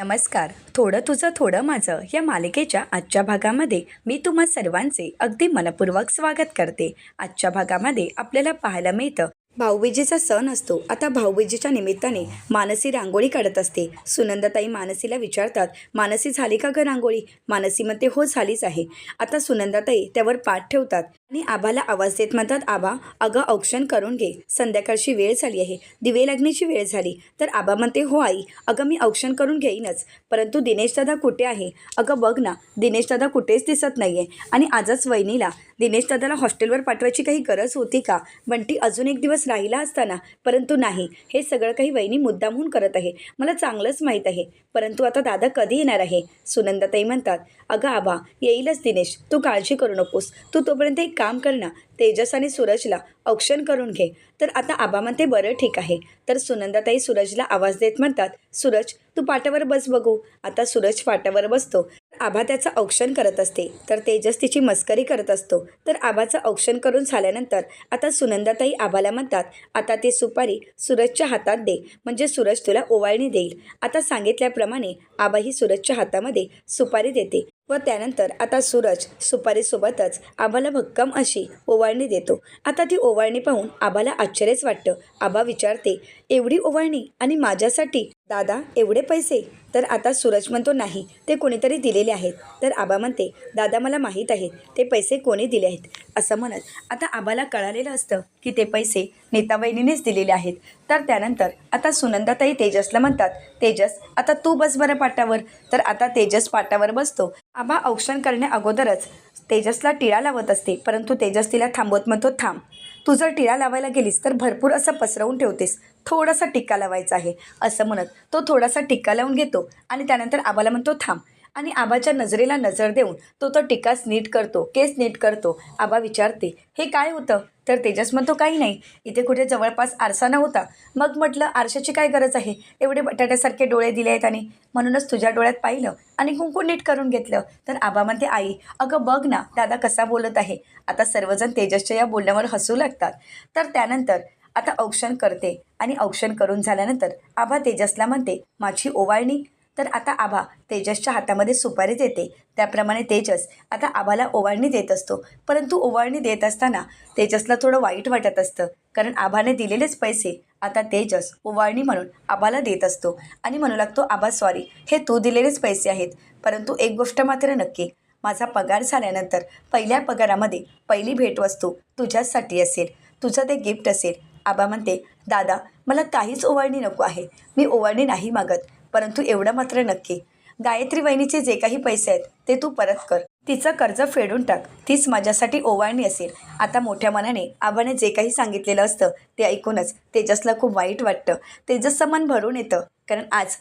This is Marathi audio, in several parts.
नमस्कार. थोडं तुझं थोडं माझं या मालिकेच्या आजच्या भागामध्ये मी तुम्हा सर्वांचे अगदी मनपूर्वक स्वागत करते. आजच्या भागामध्ये आपल्याला पाहायला मिळतं भाऊबीजेचा सण असतो. आता भाऊबीजेच्या निमित्ताने मानसी रांगोळी काढत असते. सुनंदाताई मानसीला विचारतात मानसी झाली का ग रांगोळी? मानसी म्हणते हो झालीच आहे. आता सुनंदाताई त्यावर पाठ ठेवतात आणि आबाला आवाज देत म्हणतात आबा अगं औक्षण करून घे. संध्याकाळची वेळ झाली आहे. दिवे लागण्याची वेळ झाली. तर आबा म्हणते हो आई. अगं मी औक्षण करून घेईनच. परंतु दिनेश दादा कुठे आहे? अगं बघ ना. दिनेश दादा कुठेच दिसत नाही आहे आणि आजच वहिनीला. दिनेश दादाला हॉस्टेलवर पाठवायची काही गरज होती का? बंटी अजून एक दिवस राहिला असताना. परंतु नाही. हे सगळं काही वहिनी मुद्दामहून करत आहे. मला चांगलंच माहीत आहे. परंतु आता दादा कधी येणार आहे? सुनंदाताई म्हणतात अगं आबा येईलच दिनेश. तू काळजी करू नकोस. तू तोपर्यंत एक काम कर ना तेजस आणि सूरजला औक्षण करून घे. तर आता आबा म्हणते बरं ठीक आहे. तर सुनंदाताई सूरजला आवाज देत म्हणतात सूरज तू पाटावर बस बघू. आता सूरज पाटावर बसतो. आभा त्याचं औक्षण करत असते. तर तेजस तिची मस्करी करत असतो. तर आभाचं औक्षण करून झाल्यानंतर आता सुनंदाताई आभाला म्हणतात आता ती सुपारी सूरजच्या हातात दे. म्हणजे सूरज तुला ओवाळणी देईल. आता सांगितल्याप्रमाणे आबा ही सूरजच्या हातामध्ये सुपारी देते व त्यानंतर आता सूरज सुपारीसोबतच आबाला भक्कम अशी ओवाळणी देतो. आता ती ओवाळणी पाहून आबाला आश्चर्यच वाटतं. आबा विचारते एवढी ओवाळणी आणि माझ्यासाठी दादा एवढे पैसे? तर आता सूरज म्हणतो नाही ते कोणीतरी दिलेले आहेत. तर आबा म्हणते दादा मला माहीत आहेत ते पैसे कोणी दिले आहेत? असं म्हणत आता आबाला कळालेलं असतं की ते पैसे नेताबहिणीनेच दिलेले आहेत. तर त्यानंतर आता सुनंदाताई तेजसला म्हणतात तेजस आता तू बस बरं पाटावर. तर आता तेजस पाटावर बसतो. आबा औक्षण करण्या अगोदरच तेजसला टिळा लावत असते परंतु तेजस तिला थांबवत म्हणतो थांब. तू जर टिळा लावायला गेलीस तर भरपूर असं पसरवून ठेवतेस. थोडासा टिक्का लावायचा आहे असं म्हणत तो थोडासा टिक्का लावून घेतो आणि त्यानंतर आबाला म्हणतो थांब आणि आबाच्या नजरेला नजर देऊन तो तो टिकास नीट करतो केस नीट करतो. आबा विचारते हे काय होतं? तर तेजस म्हणतो काही नाही. इथे कुठे जवळपास आरसा नव्हता मग म्हटलं आरशाची काय गरज आहे? एवढे बटाट्यासारखे डोळे दिले आहेत आणि म्हणूनच तुझ्या डोळ्यात पाहिलं आणि कुंकू नीट करून घेतलं. तर आबा म्हणते आई अगं बघ ना दादा कसा बोलत आहे. आता सर्वजण तेजसच्या या बोलण्यावर हसू लागतात. तर त्यानंतर आता औक्षण करते आणि औक्षण करून झाल्यानंतर आबा तेजसला म्हणते माझी ओवाळणी तर आता आभा तेजसच्या हातामध्ये सुपारी देते. त्याप्रमाणे तेजस आता आभाला ओवाळणी देत असतो. परंतु ओवाळणी देत असताना तेजसला थोडं वाईट वाटत असतं. कारण आभाने दिलेलेच पैसे. आता तेजस ओवाळणी म्हणून आबाला देत असतो. आणि म्हणू लागतो आबा सॉरी हे तू दिलेलेच पैसे आहेत. परंतु एक गोष्ट मात्र नक्की. माझा पगार झाल्यानंतर पहिल्या पगारामध्ये पहिली भेटवस्तू तुझ्यासाठी असेल. तुझं ते गिफ्ट असेल. आबा म्हणते दादा मला काहीच ओवाळणी नको आहे. मी ओवाळणी नाही मागत. परंतु एवढं मात्र नक्की. गायत्री वहिनीचे जे काही पैसे आहेत ते तू परत कर. तिचं कर्ज फेडून टाक. तीच माझ्यासाठी ओवाळणी असेल. आता मोठ्या मनाने आबाने जे काही सांगितलेलं असतं ते ऐकूनच तेजसला खूप वाईट वाटतं. तेजसचं मन भरून येतं. कारण आज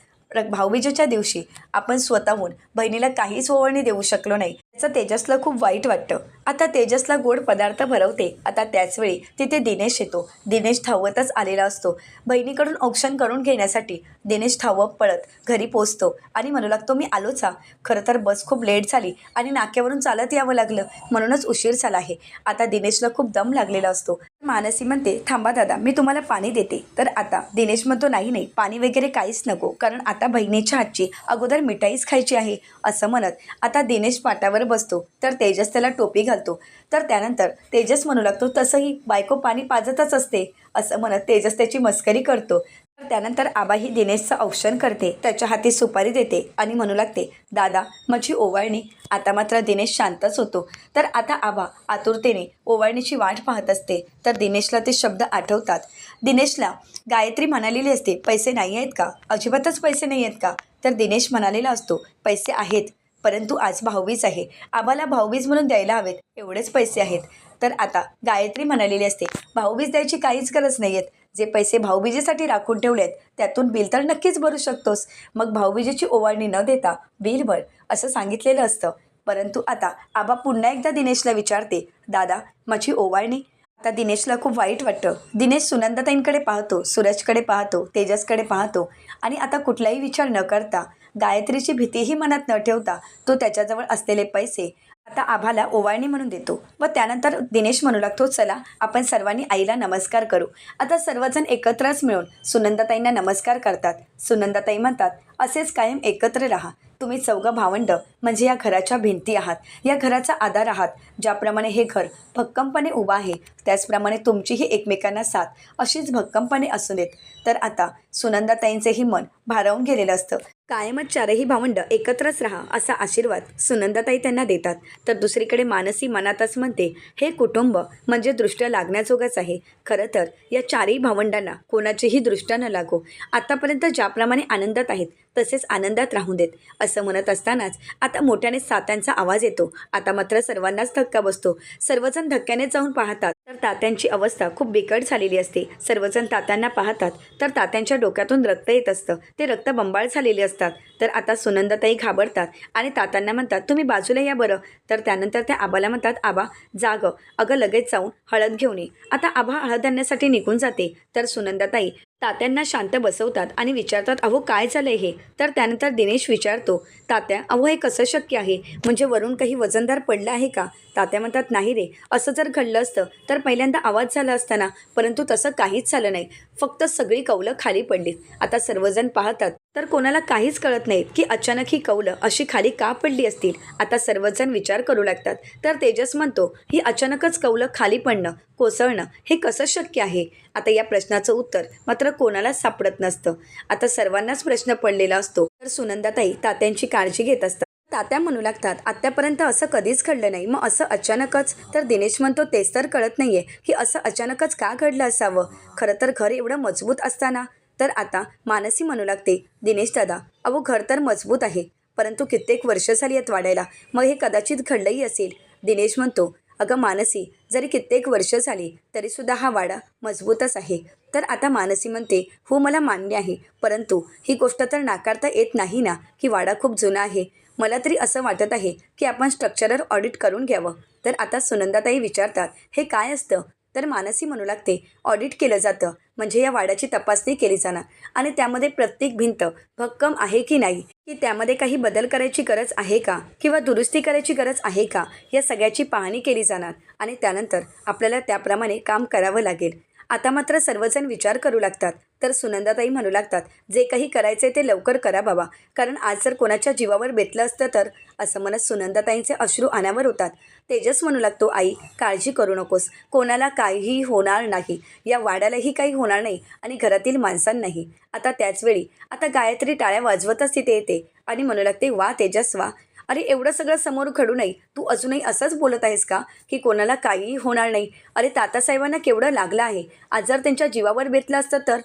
भाऊबीजेच्या दिवशी आपण स्वतःहून बहिणीला काहीच ओवाळणी देऊ शकलो नाही. तेजसला खूप वाईट वाटतं. आता तेजसला गोड पदार्थ भरवते. आता त्याचवेळी तिथे दिनेश येतो. दिनेश धावतच आलेला असतो. बहिणीकडून औक्षण करून घेण्यासाठी दिनेश धावत पळत घरी पोचतो आणि म्हणू लागतो मी आलोचा खरं तर बस खूप लेट झाली आणि नाक्यावरून चालत यावं लागलं. म्हणूनच उशीर झाला आहे. आता दिनेशला खूप दम लागलेला असतो. मानसी म्हणते थांबा दादा मी तुम्हाला पाणी देते. तर आता दिनेश म्हणतो नाही नाही पाणी वगैरे काहीच नको कारण आता बहिणीच्या हातची अगोदर मिठाईच खायची आहे असं म्हणत. आता दिनेश पाटावर बसतो तर तेजस त्याला टोपी घालतो. तर त्यानंतर तेजस म्हणू लागतो तसंही बायको पाणी पाजतच असते असं म्हणत तेजस त्याची मस्करी करतो. त्यानंतर आबाही दिनेशचं औक्षण करते. त्याच्या हाती सुपारी देते आणि म्हणू लागते दादा माझी ओवाळणी. आता मात्र दिनेश शांतच होतो. तर आता आबा आतुरतेने ओवाळणीची वाट पाहत असते. तर दिनेशला ते शब्द आठवतात. दिनेशला गायत्री म्हणालेली असते पैसे नाही आहेत का? अजिबातच पैसे नाही आहेत का? तर दिनेश म्हणालेला असतो पैसे आहेत परंतु आज भाऊबीज आहे. आबाला भाऊबीज म्हणून द्यायला हवेत एवढेच पैसे आहेत. तर आता गायत्री म्हणालेली असते भाऊबीज द्यायची काहीच गरज नाही आहेत. जे पैसे भाऊबीजेसाठी राखून ठेवले आहेत त्यातून बिल तर नक्कीच भरू शकतोस. मग भाऊबीजेची ओवाळणी न देता बिल भर असं सांगितलेलं असतं. परंतु आता आबा पुन्हा एकदा दिनेशला विचारते दादा माझी ओवाळणी? आता दिनेशला खूप वाईट वाटतं. दिनेश सुनंदाताईंकडे पाहतो सूरजकडे पाहतो तेजसकडे पाहतो आणि आता कुठलाही विचार न करता गायत्रीची भीतीही मनात न ठेवता तो त्याच्याजवळ असलेले पैसे आता आभाला ओवाळणी म्हणून देतो व त्यानंतर दिनेश म्हणू लागतो चला आपण सर्वांनी आईला नमस्कार करू. आता सर्वजण एकत्रच मिळून सुनंदाताईंना नमस्कार करतात. सुनंदाताई म्हणतात असेच कायम एकत्र राहा. तुम्ही चौघं भावंड म्हणजे या घराच्या भिंती आहात. या घराचा आधार आहात. ज्याप्रमाणे हे घर भक्कमपणे उभं आहे त्याचप्रमाणे तुमचीही एकमेकांना साथ अशीच भक्कमपणे असू देत. तर आता सुनंदाताईंचेही मन भारावून गेलेलं असतं. कायमच चारही भावंड एकत्रच राहा असा आशीर्वाद सुनंदाताई त्यांना देतात. तर दुसरीकडे मानसी मनातच म्हणते हे कुटुंब म्हणजे दृष्ट्या लागण्याजोगंच आहे. खरं तर या चारही भावंडांना कोणाचीही दृष्ट्या न लागो. आतापर्यंत ज्याप्रमाणे आनंदात आहेत तसेच आनंदात राहून देत. असं म्हणत असतानाच आता मोठ्याने सात्यांचा आवाज येतो. आता मात्र सर्वांनाच धक्का बसतो. सर्वजण धक्क्याने जाऊन पाहतात. तर तात्यांची अवस्था खूप बिकट झालेली असते. सर्वजण तात्यांना पाहतात. तर तात्यांच्या डोक्यातून रक्त येत असतं. ते रक्त बंबाळ झालेले असतात. तर आता सुनंदाताई घाबरतात आणि तात्यांना म्हणतात तुम्ही बाजूला या बरं. तर त्यानंतर त्या आबाला म्हणतात आबा जाग. अगं लगेच जाऊन हळद घेऊन ये. आता आबा हळद आणण्यासाठी निघून जाते. तर सुनंदाताई तात्यांना शांत बसवतात आणि विचारतात अहो काय झालंय हे? तर त्यानंतर दिनेश विचारतो तात्या अहो हे कसं शक्य आहे? म्हणजे वरून काही वजनदार पडलं आहे का? तात्या म्हणतात नाही रे असं जर घडलं असतं तर पहिल्यांदा आवाज झाला असताना परंतु तसं काहीच झालं नाही. फक्त सगळी कौलं खाली पडलीत. आता सर्वजण पाहतात तर कोणाला काहीच कळत नाही की अचानक ही कौलं अशी खाली का पडली असतील. आता सर्वजण विचार करू लागतात. तर तेजस म्हणतो ही अचानकच कौलं खाली पडणं कोसळणं हे कसं शक्य आहे? आता या प्रश्नाचं उत्तर मात्र कोणालाच सापडत नसतं. आता सर्वांनाच प्रश्न पडलेला असतो. तर सुनंदाताई तात्यांची काळजी घेत असतात. तात्या म्हणू लागतात आत्तापर्यंत असं कधीच घडलं नाही. मग असं अचानकच तर दिनेश म्हणतो तेच तर कळत नाहीये की असं अचानकच का घडलं असावं? खरं तर घर एवढं मजबूत असताना तर आता मानसी म्हणू लागते दिनेश दादा अहो घर तर मजबूत आहे परंतु कित्येक वर्ष झाली आहेत वाढायला मग हे कदाचित घडलंही असेल. दिनेश म्हणतो अगं मानसी जरी कित्येक वर्ष झाली तरीसुद्धा हा वाडा मजबूतच आहे. तर आता मानसी म्हणते हो मला मान्य आहे परंतु ही गोष्ट तर नाकारता येत नाही ना की वाडा खूप जुना आहे. मला तरी असं वाटत आहे की आपण स्ट्रक्चरल ऑडिट करून घ्यावं. तर आता सुनंदाताई विचारतात हे काय असतं? तर मानसी म्हणू लागते. ऑडिट केलं जातं. म्हणजे या वाड्याची तपासणी केली जाणार. आणि त्यामध्ये प्रत्येक भिंत भक्कम आहे की नाही? की त्यामध्ये काही बदल करायची गरज आहे का? किंवा दुरुस्ती करायची गरज आहे का? या सगळ्याची पाहणी केली जाणार. आणि त्यानंतर आपल्याला त्याप्रमाणे काम करावं लागेल. आता मात्र सर्वजण विचार करू लागतात. तर सुनंदाताई म्हणू लागतात जे काही करायचे ते लवकर करा बाबा. कारण आज जर कोणाच्या जीवावर बेतलं असतं तर असं म्हणत सुनंदाताईंचे अश्रू अनावर होतात. तेजस म्हणू लागतो आई काळजी करू नकोस. कोणाला काहीही होणार नाही. या वाड्यालाही काही होणार नाही आणि घरातील माणसांनाही. आता त्याचवेळी आता गायत्री टाळ्या वाजवतच तिथे येते. आणि म्हणू लागते वा तेजस वा. अरे एवढं सगळं समोर घडू नये. तू अजूनही असंच बोलत आहेस का की कोणाला काहीही होणार नाही? अरे तातासाहेबांना केवढं लागलं आहे? आज जर त्यांच्या जीवावर बेतलं असतं तर?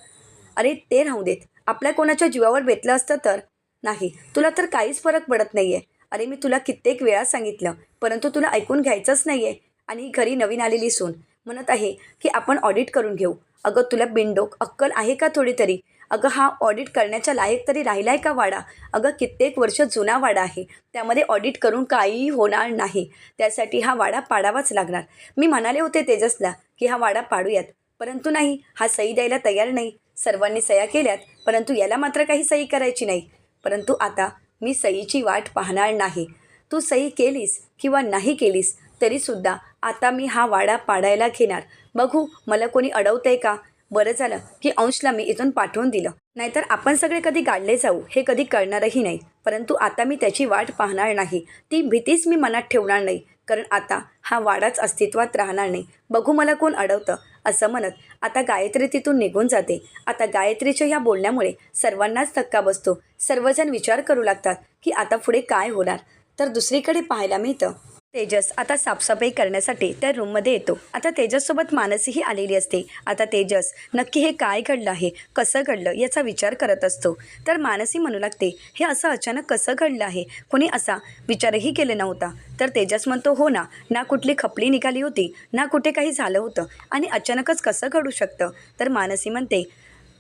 अरे ते राहू देत. आपल्या कोणाच्या जीवावर बेतलं असतं तर? नाही. तुला तर काहीच फरक पडत नाही आहे अरे मी तुला कित्येक वेळा सांगितलं परंतु तुला ऐकून घ्यायचंच नाही आहे आणि घरी नवीन आलेली सून म्हणत आहे की आपण ऑडिट करून घेऊ. अगं तुला बिनडोक अक्कल आहे का थोडी तरी अगं हा ऑडिट करण्याच्या लायक तरी राहिला आहे का वाडा? अगं कित्येक वर्ष जुना वाडा आहे. त्यामध्ये ऑडिट करून काहीही होणार नाही. त्यासाठी हा वाडा पाडावाच लागणार. मी म्हणाले होते तेजसला की हा वाडा पाडूयात. परंतु नाही हा सही द्यायला तयार नाही. सर्वांनी सह्या केल्यात परंतु याला मात्र काही सही करायची नाही. परंतु आता मी सहीची वाट पाहणार नाही. तू सही केलीस किंवा नाही केलीस तरीसुद्धा आता मी हा वाडा पाडायला घेणार. बघू मला कोणी अडवतंय का? बरं झालं की अंशला मी इथून पाठवून दिलं. नाहीतर आपण सगळे कधी गाडले जाऊ हे कधी कळणारही नाही. परंतु आता मी त्याची वाट पाहणार नाही. ती भीतीच मी मनात ठेवणार नाही. कारण आता हा वाडाच अस्तित्वात राहणार नाही. बघू मला कोण अडवतं असं म्हणत आता गायत्री तिथून निघून जाते. आता गायत्रीच्या ह्या बोलण्यामुळे सर्वांनाच धक्का बसतो. सर्वजण विचार करू लागतात की आता पुढे काय होणार? तर दुसरीकडे पाहायला मिळतं. तेजस आता साफसफाई करण्यासाठी त्या रूममध्ये येतो. आता तेजससोबत मानसीही आलेली असते. आता तेजस नक्की हे काय घडलं आहे? कसं घडलं? याचा विचार करत असतो. तर मानसी म्हणू लागते हे असं अचानक कसं घडलं आहे? कोणी असा विचारही केला नव्हता. तर तेजस म्हणतो हो ना ना कुठली खपली निघाली होती ना कुठे काही झालं होतं आणि अचानकच कसं घडू शकतं? तर मानसी म्हणते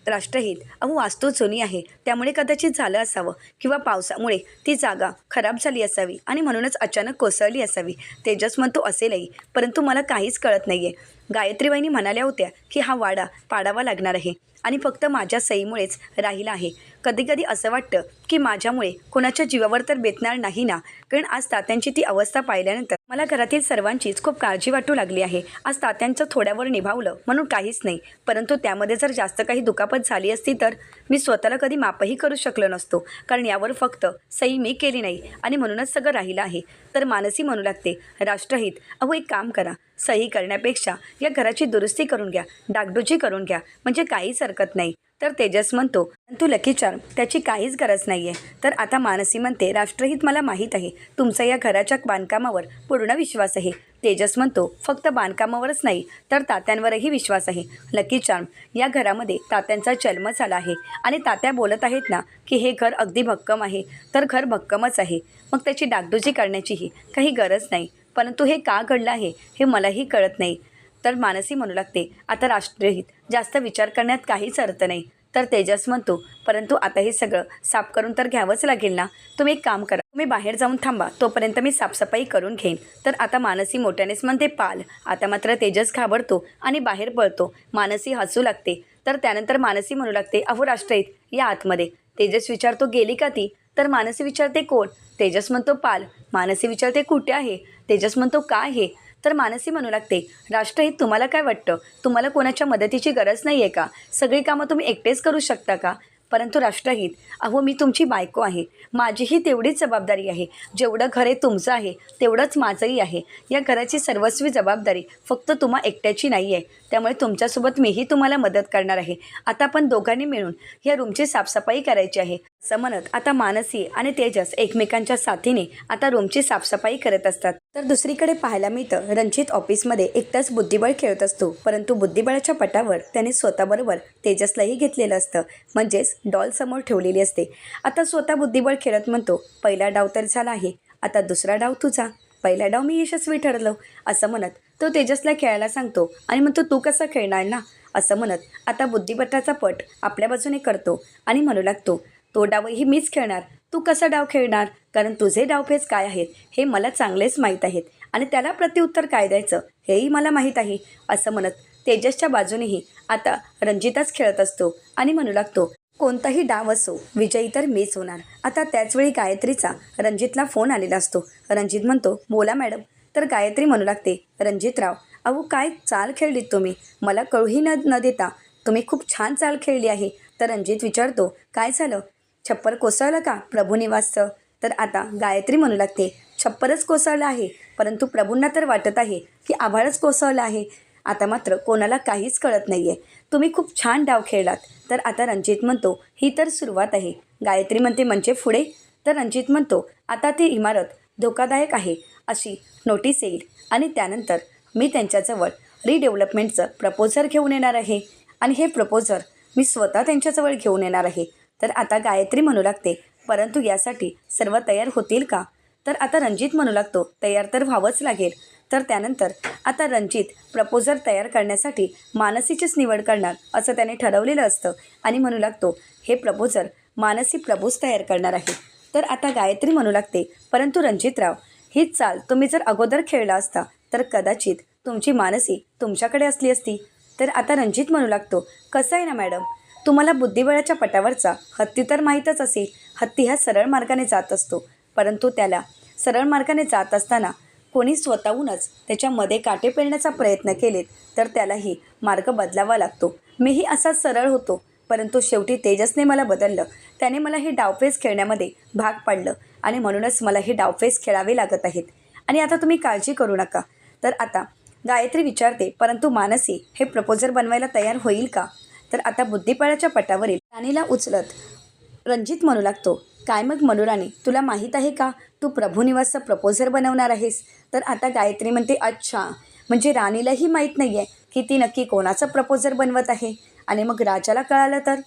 राष्ट्रहित अहो वास्तू जुनी आहे. त्यामुळे कदाचित झालं असावं किंवा पावसामुळे ती जागा खराब झाली असावी आणि म्हणूनच अचानक कोसळली असावी. तेजस म्हणतो असेलही परंतु मला काहीच कळत नाही आहे गायत्रीबाईंनी म्हणाल्या होत्या की हा वाडा पाडावा लागणार आहे आणि फक्त माझ्या सईमुळेच राहिला आहे. कधीकधी असं वाटतं की माझ्यामुळे कोणाच्या जीवावर तर बेतणार नाही ना. कारण आज तात्यांची ती अवस्था पाहिल्यानंतर मला घरातील सर्वांचीच खूप काळजी वाटू लागली आहे. आज तात्यांचं थोड्यावर निभावलं म्हणून काहीच नाही. परंतु त्यामध्ये जर जास्त काही दुखापत झाली असती तर मी स्वतःला कधी मापही करू शकलो नसतो. कारण यावर फक्त सही मी केली नाही आणि म्हणूनच सगळं राहिलं आहे. तर मानसी म्हणू लागते राष्ट्रहित अहो एक काम करा. सही करण्यापेक्षा या घराची दुरुस्ती करून घ्या डागडुजी करून घ्या. म्हणजे काहीच हरकत नाही. तर तेजस म्हणतो तू लकी चार्म त्याची काहीच गरज नाही आहे तर आता मानसी म्हणते राष्ट्रहित मला माहीत आहे तुमचा या घराच्या बांधकामावर पूर्ण विश्वास आहे. तेजस म्हणतो फक्त बांधकामावरच नाही तर तात्यांवरही विश्वास आहे. लकी चार्म या घरामध्ये तात्यांचा जन्म झाला आहे. आणि तात्या बोलत आहेत ना की हे घर अगदी भक्कम आहे. तर घर भक्कमच आहे. मग त्याची डागडुजी करण्याचीही काही गरज नाही. परंतु हे का घडलं आहे हे मलाही कळत नाही. तर मानसी म्हणू लागते आता राष्ट्रहित जास्त विचार करण्यात काहीच अर्थ नाही. तर तेजस म्हणतो परंतु आता हे सगळं साफ करून तर घ्यावंच लागेल ना? तुम्ही एक काम करा. तुम्ही बाहेर जाऊन थांबा. तोपर्यंत मी साफसफाई करून घेईन. तर आता मानसी मोठ्यानेच म्हणते पाल. आता मात्र तेजस घाबरतो आणि बाहेर पळतो. मानसी हसू लागते. तर त्यानंतर मानसी म्हणू लागते अहो राष्ट्रहित या आतमध्ये. तेजस विचारतो गेली का ती? तर मानसी विचारते कोण? तेजस म्हणतो पाल. मानसी विचारते कुठे आहे? तेजस म्हणतो काय हे तर मानसी म्हणू लागते राष्ट्रहित तुम्हाला काय वाटतं? तुम्हाला कोणाच्या मदतीची गरज नाही आहे का? सगळी कामं तुम्ही एकटेच करू शकता का? परंतु राष्ट्रहित अहो मी तुमची बायको आहे. माझीही तेवढीच जबाबदारी आहे. जेवढं घर आहे तुमचं आहे तेवढंच माझंही आहे. या घराची सर्वस्वी जबाबदारी फक्त तुम्हा एकट्याची नाही आहे त्यामुळे तुमच्यासोबत मीही तुम्हाला मदत करणार आहे. आता आपण दोघांनी मिळून या रूमची साफसफाई करायची आहे. समनत म्हणत आता मानसी आणि तेजस एकमेकांच्या साथीने आता रूमची साफसफाई करत असतात. तर दुसरीकडे पाहायला मिळतं रणजित ऑफिसमध्ये एकटाच बुद्धिबळ खेळत असतो. परंतु बुद्धिबळाच्या पटावर त्याने स्वतःबरोबर तेजसलाही घेतलेलं असतं. म्हणजेच डॉल समोर ठेवलेली असते. आता स्वतः बुद्धिबळ खेळत म्हणतो पहिला डाव तर झाला आहे. आता दुसरा डाव तुझा. पहिला डाव मी यशस्वी ठरलो. असं म्हणत तो तेजसला खेळायला सांगतो आणि म्हणतो तू कसं खेळणार ना? असं म्हणत आता बुद्धिबटाचा पट आपल्या बाजूने करतो आणि म्हणू लागतो तो डावही मीच खेळणार. तू कसा डाव खेळणार? कारण तुझे डावफेज काय आहेत? हे मला चांगलेच माहीत आहेत. आणि त्याला प्रत्युत्तर काय द्यायचं? हेही मला माहीत आहे असं म्हणत तेजसच्या बाजूनेही आता रणजिताच खेळत असतो आणि म्हणू लागतो कोणताही डाव असो विजयी तर मीच होणार. आता त्याचवेळी गायत्रीचा रणजितला फोन आलेला असतो. रणजित म्हणतो बोला मॅडम. तर गायत्री म्हणू लागते रणजितराव अहो काय चाल खेळलीत तुम्ही? मला कळूही न न देता तुम्ही खूप छान चाल खेळली आहे. तर रणजित विचारतो काय झालं? छप्पर कोसळलं का? प्रभू निवासचं. तर आता गायत्री म्हणू लागते छप्परच कोसळलं आहे. परंतु प्रभूंना तर वाटत आहे की आभाळच कोसळलं आहे. आता मात्र कोणाला काहीच कळत नाही आहे तुम्ही खूप छान डाव खेळलात. तर आता रणजित म्हणतो ही तर सुरुवात आहे. गायत्री म्हणते म्हणजे पुढे? तर रणजित म्हणतो आता ती इमारत धोकादायक आहे. अशी नोटीस येईल. आणि त्यानंतर मी त्यांच्याजवळ रिडेव्हलपमेंटचं प्रपोजर घेऊन येणार आहे. आणि हे प्रपोजर मी स्वतः त्यांच्याजवळ घेऊन येणार आहे. तर आता गायत्री म्हणू लागते. परंतु यासाठी सर्व तयार होतील का? तर आता रणजित म्हणू लागतो तयार तर व्हावंच लागेल. तर त्यानंतर आता रणजित प्रपोजर तयार करण्यासाठी मानसीचीच निवड करणार असं त्याने ठरवलेलं असतं. आणि म्हणू लागतो हे प्रपोजर मानसी प्रभूच तयार करणार आहे. तर आता गायत्री म्हणू लागते परंतु रणजितराव हीच चाल तुम्ही जर अगोदर खेळला असता तर कदाचित तुमची मानसी तुमच्याकडे असली असती. तर आता रणजित म्हणू लागतो कसं आहे ना मॅडम? तुम्हाला बुद्धिबळाच्या पटावरचा हत्ती तर माहीतच असेल. हत्ती हा सरळ मार्गाने जात असतो. परंतु त्याला सरळ मार्गाने जात असताना कोणी स्वतःहूनच त्याच्यामध्ये काटे पेरण्याचा प्रयत्न केलेत तर त्यालाही मार्ग बदलावा लागतो. मीही असा सरळ होतो परंतु शेवटी तेजसने मला बदललं. त्याने मला हे डावफेस खेळण्यामध्ये भाग पाडलं आणि म्हणूनच मला हे डावफेस खेळावे लागत आहेत. आणि आता तुम्ही काळजी करू नका. तर आता गायत्री विचारते परंतु मानसी हे प्रपोजर बनवायला तयार होईल का? तर आता बुद्धिबळाच्या पटावरील राणीला उचलत रणजित म्हणू लागतो काय मग मनोराणी तुला माहीत आहे का? तू प्रभुनिवासचं प्रपोजर बनवणार आहेस. तर आता गायत्री म्हणते अच्छा म्हणजे राणीलाही माहीत नाही आहे की ती नक्की कोणाचं प्रपोजर बनवत आहे. आणि मग राजाला कळालं तर?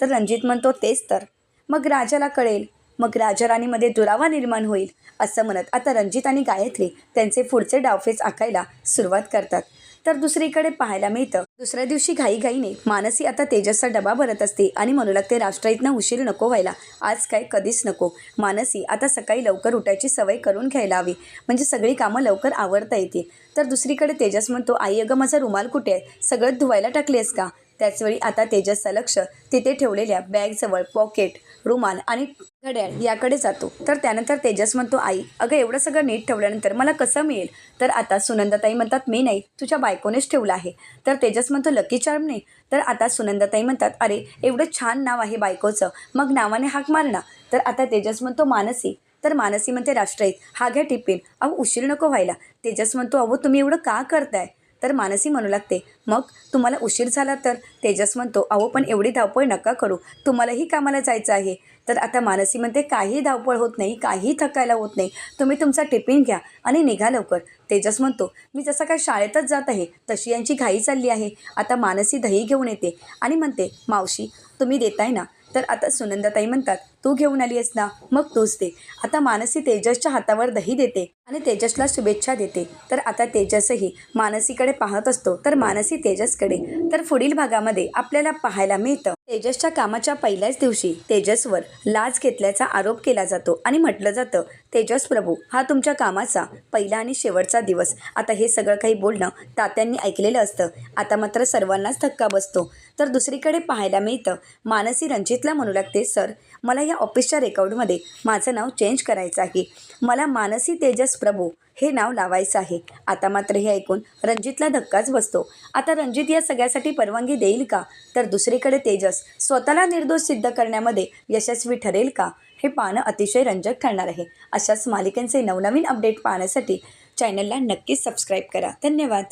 तर रणजित म्हणतो तेच तर. मग राजाला कळेल. मग राजा राणीमध्ये दुरावा निर्माण होईल. असं म्हणत आता रणजित आणि गायत्री त्यांचे पुढचे डावफेच आखायला सुरुवात करतात. तर दुसरीकडे पाहायला मिळतं. दुसऱ्या दिवशी घाईघाईने मानसी आता तेजसचा डबा भरत असते आणि म्हणू लागते राष्ट्रहितनं उशीर नको व्हायला. आज काय कधीच नको. मानसी आता सकाळी लवकर उठायची सवय करून घ्यायला हवी. म्हणजे सगळी कामं लवकर आवडता येतील. तर दुसरीकडे तेजस म्हणतो आई अगं माझा रुमाल कुठे आहे? सगळं धुवायला टाकलेस का? त्याचवेळी आता तेजसचं लक्ष तिथे ठेवलेल्या बॅगजवळ पॉकेट रुमाल आणि घड्याळ याकडे जातो. तर त्यानंतर तेजस म्हणतो आई अगं एवढं सगळं नीट ठेवल्यानंतर मला कसं मिळेल तर आता सुनंदाताई म्हणतात मी नाही तुझ्या बायकोनेच ठेवलं आहे तर तेजस म्हणतो लकी चार्म नाही तर आता सुनंदाताई म्हणतात अरे एवढं छान नाव आहे बायकोचं. मग नावाने हाक मारणा तर आता तेजस म्हणतो मानसी तर मानसी म्हणते राष्ट्रहित. हा घ्या टिफिन. अहो उशीर नको व्हायला तेजस म्हणतो अहो तुम्ही एवढं का करताय? तर मानसी म्हणू लागते मग तुम्हाला उशीर झाला तर? तेजस म्हणतो अहो पण एवढी धावपळ नका करू तुम्हालाही कामाला जायचं आहे. तर आता मानसी म्हणते काही धावपळ होत नाही काही थकायला होत नाही तुम्ही तुमचा टिफिन घ्या आणि निघा लवकर. तेजस म्हणतो मी जसं काय शाळेतच जात आहे तशी यांची घाई चालली आहे. आता मानसी दही घेऊन येते आणि म्हणते मावशी तुम्ही देताय ना? तर आता सुनंदाताई म्हणतात तू घेऊन आली आहेस ना मग तूच दे. आता मानसी तेजसच्या हातावर दही देते आणि तेजसला शुभेच्छा देते. तर आता तेजसही मानसीकडे पाहत असतो. तर मानसी तेजसकडे. तर पुढील भागामध्ये आपल्याला पाहायला मिळतं. तेजसच्या कामाच्या पहिल्याच दिवशी तेजसवर लाच घेतल्याचा आरोप केला जातो आणि म्हटलं जातं तेजस प्रभू हा तुमच्या कामाचा पहिला आणि शेवटचा दिवस. आता हे सगळं काही बोलणं तात्यांनी ऐकलेलं असतं. आता मात्र सर्वांनाच धक्का बसतो. तर दुसरीकडे पाहायला मिळतं मानसी रणजितला म्हणू लागते सर मला या ऑफिसच्या रेकॉर्डमध्ये माझं नाव चेंज करायचं आहे. मला मानसी तेजस प्रभू हे नाव लावायचं आहे. आता मात्र हे ऐकून रणजितला धक्काच बसतो. आता रणजित या सगळ्यासाठी परवानगी देईल का? तर दुसरीकडे तेजस स्वतःला निर्दोष सिद्ध करण्यामध्ये यशस्वी ठरेल का? हे पाहणं अतिशय रंजक ठरणार आहे. अशाच मालिकांचे नवनवीन अपडेट पाहण्यासाठी चॅनलला नक्कीच सबस्क्राईब करा. धन्यवाद.